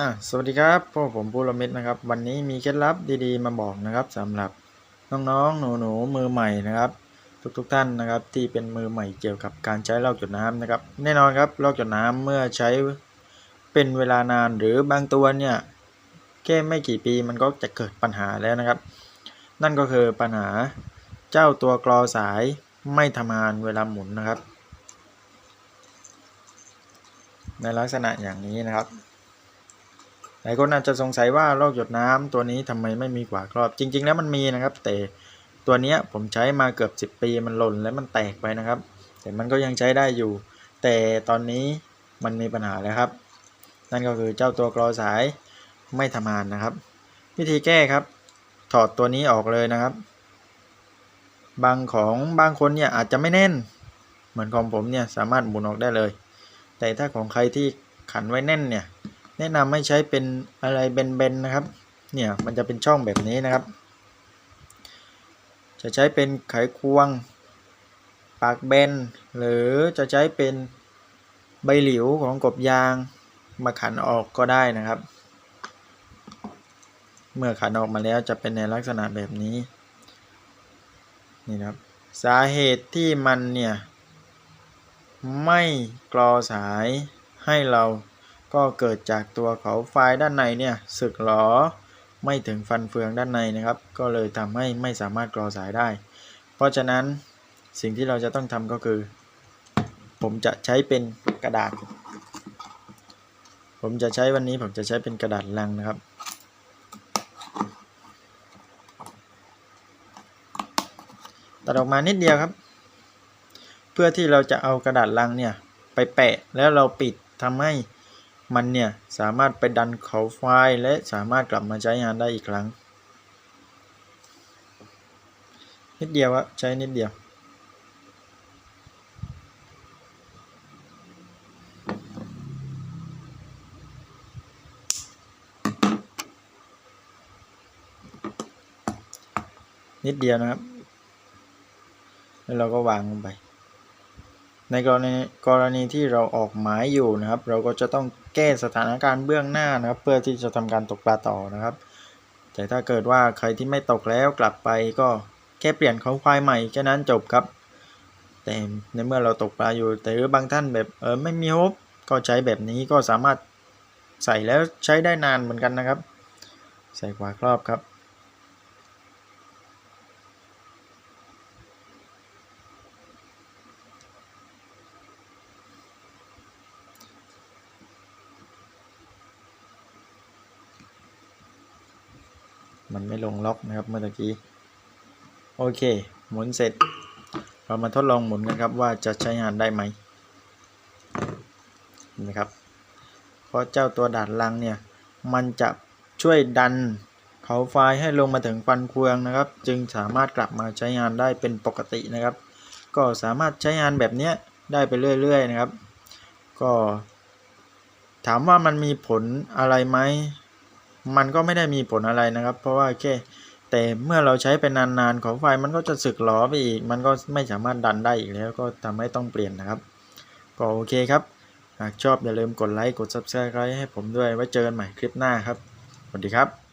อะสวัสดีครับพวกผมปูรมิตรนะครับ วันนี้มีเคล็ดลับดีๆ มาบอกนะครับสำหรับน้องๆหนูๆมือใหม่นะครับ ทุกๆท่านนะครับ ที่เป็นมือใหม่เกี่ยวกับการใช้ลอกหยดน้ำนะครับ แน่นอนครับลอกหยดน้ำเมื่อใช้เป็นเวลานานหรือบางตัวเนี่ยแค่ไม่กี่ปีมันก็จะเกิดปัญหาแล้วนะครับ นั่นก็คือปัญหาเจ้าตัวกรอสายไม่ทำงานเวลาหมุนนะครับ ในลักษณะอย่างนี้นะครับ หลายคนอาจจะสงสัยว่าลอกหยดน้ำตัวนี้ทำไมไม่มีฝาครอบ จริง ๆ แล้วมันมีนะครับ แต่ตัวนี้ผมใช้มาเกือบ 10 ปีมันหล่นและมันแตกไปนะครับ แต่มันก็ยังใช้ได้อยู่ แต่ตอนนี้มันมีปัญหาแล้วครับ นั่นก็คือเจ้าตัวกรอสายไม่ทำงานนะครับ วิธีแก้ครับ ถอดตัวนี้ออกเลยนะครับ บางของบางคนเนี่ยอาจจะไม่แน่น เหมือนของผมเนี่ยสามารถหมุนออกได้เลย แต่ถ้าของใครที่ขันไว้แน่นเนี่ย แนะนำให้ใช้เป็นอะไรเบนๆนะครับ เนี่ยมันจะเป็นช่องแบบนี้นะครับ จะใช้เป็นไขควง ปากเบน หรือจะใช้เป็นใบหลิวของกบยางมาขันออกก็ได้นะครับ เมื่อขันออกมาแล้วจะเป็นในลักษณะแบบนี้นี่นะครับสาเหตุที่มันเนี่ยไม่กรอสายให้เรา ก็เกิดจากตัวเขาไฟด้านในเนี่ยสึกหรอไม่ถึงฟันเฟืองด้านในนะครับ ก็เลยทำให้ไม่สามารถกรอสายได้ เพราะฉะนั้นสิ่งที่เราจะต้องทำก็คือ ผมจะใช้เป็นกระดาษ ผมจะใช้วันนี้ผมจะใช้เป็นกระดาษลังนะครับตัดออกมานิดเดียวครับ เพื่อที่เราจะเอากระดาษลังเนี่ยไปแปะแล้วเราปิดทำให้ มันเนี่ยสามารถไปดันเขาไฟล์และสามารถกลับมาใช้งานได้อีกครั้ง นิดเดียวครับใช้นิดเดียว นิดเดียวนะครับ แล้วเราก็วางลงไป ในกรณีกรณีที่เราออกหมายอยู่นะครับ เราก็จะต้องแก้สถานการณ์เบื้องหน้านะครับ เพื่อที่จะทำการตกปลาต่อนะครับ แต่ถ้าเกิดว่าใครที่ไม่ตกแล้วกลับไปก็แค่เปลี่ยนเขาควายใหม่แค่นั้นจบครับ แต่ในเมื่อเราตกปลาอยู่ แต่บางท่านแบบเออไม่มีฮบก็ใช้แบบนี้ก็สามารถใส่แล้วใช้ได้นานเหมือนกันนะครับ ใส่ขวาครอบครับ มันไม่ลงล็อกนะครับเมื่อกี้ โอเค หมุนเสร็จ เรามาทดลองหมุนกันครับว่าจะใช้งานได้ไหมนะครับ เพราะเจ้าตัวดาดลังเนี่ย มันจะช่วยดันเขาไฟให้ลงมาถึงฟันเฟืองนะครับ จึงสามารถกลับมาใช้งานได้เป็นปกตินะครับ ก็สามารถใช้งานแบบนี้ได้ไปเรื่อย ๆ นะครับ ก็ถามว่ามันมีผลอะไรไหม มันก็ไม่ได้มีผลอะไรนะครับ เพราะว่าแค่แต่เมื่อเราใช้เป็นนานๆของไฟมันก็จะสึกหลอไปอีก มันก็ไม่สามารถดันได้อีกแล้วก็ทำให้ต้องเปลี่ยนนะครับ ก็โอเคครับ หากชอบอย่าลืมกดไลค์กด Subscribe ให้ผมด้วยไว้เจอกันใหม่คลิปหน้าครับสวัสดีครับ